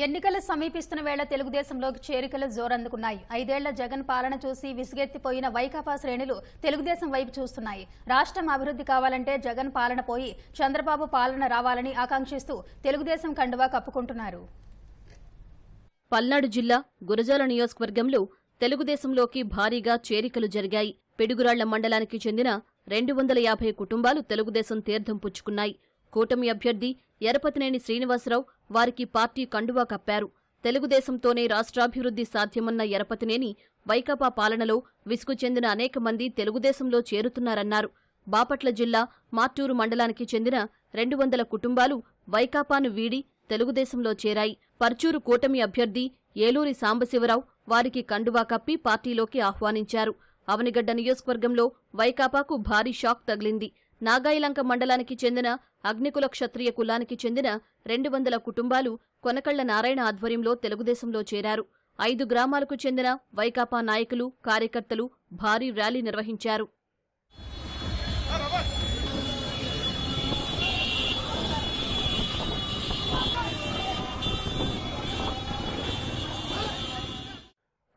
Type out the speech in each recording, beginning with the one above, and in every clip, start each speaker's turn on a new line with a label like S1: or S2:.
S1: ఎన్నికలు సమీపిస్తున్న వేళ తెలుగుదేశంలోకి చేరికలు జోరందుకున్నాయి. ఐదేళ్ళ జగన్ పాలన చూసి విసుగెత్తిపోయిన వైకాపా శ్రేణులు తెలుగుదేశం వైపు చూస్తున్నాయి. రాష్ట్రం అభివృద్ధి కావాలంటే జగన్ పాలన పోయి చంద్రబాబు పాలన రావాలని ఆకాంక్షిస్తూ తెలుగుదేశం కండువా కప్పుకుంటున్నారు.
S2: పల్నాడు జిల్లా గురజాల నియోజకవర్గంలో తెలుగుదేశంలోకి భారీగా చేరికలు జరిగాయి. పిడుగురాళ్ళ మండలానికి చెందిన రెండు వందల యాభై కుటుంబాలు తెలుగుదేశం తీర్థం పుచ్చుకున్నాయి. కూటమి అభ్యర్థి ఎరపతినేని శ్రీనివాసరావు వారికి పార్టీ కండువా కప్పారు. తెలుగుదేశంతోనే రాష్ట్రాభివృద్ధి సాధ్యమన్న ఎరపతినేని వైకాపా పాలనలో విసుగు చెందిన అనేక మంది తెలుగుదేశంలో చేరుతున్నారన్నారు. బాపట్ల జిల్లా మాట్టూరు మండలానికి చెందిన రెండు వందల కుటుంబాలు వైకాపాను వీడి తెలుగుదేశంలో చేరాయి. పర్చూరు కూటమి అభ్యర్థి ఏలూరి సాంబశివరావు వారికి కండువా కప్పి పార్టీలోకి ఆహ్వానించారు. అవనిగడ్డ నియోజకవర్గంలో వైకాపాకు భారీ షాక్ తగిలింది. నాగాయిలంక మండలానికి చెందిన అగ్నికుల క్షత్రియ కులానికి చెందిన రెండు వందల కుటుంబాలు కొనకళ్ళ నారాయణ ఆధ్వర్యంలో తెలుగుదేశంలో చేరారు. ఐదు గ్రామాలకు చెందిన వైకాపా నాయకులు కార్యకర్తలు భారీ ర్యాలీ నిర్వహించారు.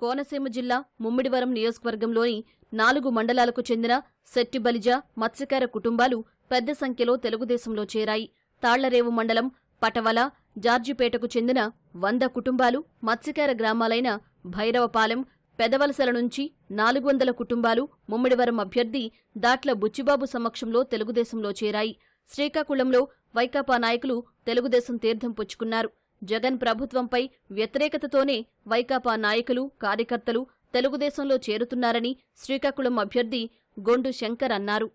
S2: కోనసీమ జిల్లా ముమ్మిడివరం నియోజకవర్గంలోని నాలుగు మండలాలకు చెందిన శెట్టిబలిజ మత్స్యకార కుటుంబాలు పెద్ద సంఖ్యలో తెలుగుదేశంలో చేరాయి. తాళ్ళరేవు మండలం పటవల జార్జిపేటకు చెందిన వంద కుటుంబాలు మత్స్యకార గ్రామాలైన భైరవపాలెం పెదవలసల నుంచి నాలుగు వందల కుటుంబాలు ముమ్మిడివరం అభ్యర్థి దాట్ల బుచ్చిబాబు సమక్షంలో తెలుగుదేశంలో చేరాయి. శ్రీకాకుళంలో వైకాపా నాయకులు తెలుగుదేశం తీర్థం పుచ్చుకున్నారు. జగన్ ప్రభుత్వంపై వ్యతిరేకతతోనే వైకాపా నాయకులు కార్యకర్తలు తెలుగుదేశంలో చేరుతున్నారని శ్రీకాకుళం అభ్యర్థి గొండు శంకర్ అన్నారు.